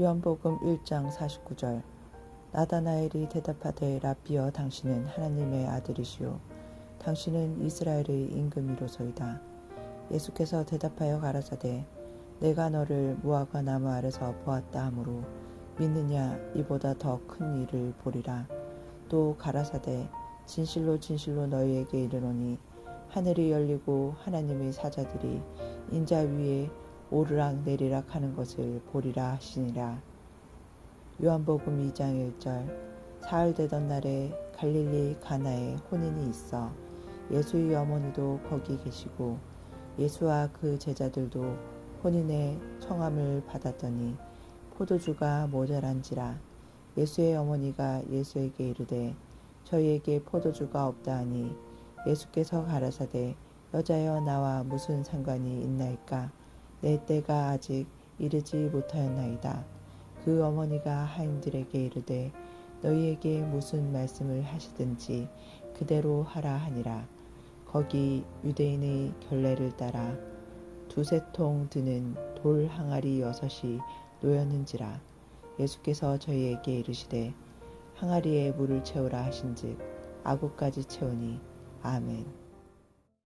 요한복음 1장 49절. 나다나엘이 대답하되 라비어 당신은 하나님의 아들이시오. 당신은 이스라엘의 임금이로소이다. 예수께서 대답하여 가라사대 내가 너를 무화과 나무 아래서 보았다 하므로 믿느냐? 이보다 더 큰 일을 보리라. 또 가라사대 진실로 진실로 너희에게 이르노니 하늘이 열리고 하나님의 사자들이 인자 위에 오르락 내리락 하는 것을 보리라 하시니라. 요한복음 2장 1절 사흘 되던 날에 갈릴리 가나에 혼인이 있어 예수의 어머니도 거기 계시고 예수와 그 제자들도 혼인의 청함을 받았더니 포도주가 모자란지라 예수의 어머니가 예수에게 이르되 저희에게 포도주가 없다 하니 예수께서 가라사대 여자여 나와 무슨 상관이 있나이까 내 때가 아직 이르지 못하였나이다. 그 어머니가 하인들에게 이르되 너희에게 무슨 말씀을 하시든지 그대로 하라 하니라. 거기 유대인의 결례를 따라 두세 통 드는 돌 항아리 여섯이 놓였는지라. 예수께서 저희에게 이르시되 항아리에 물을 채우라 하신즉 아구까지 채우니 아멘.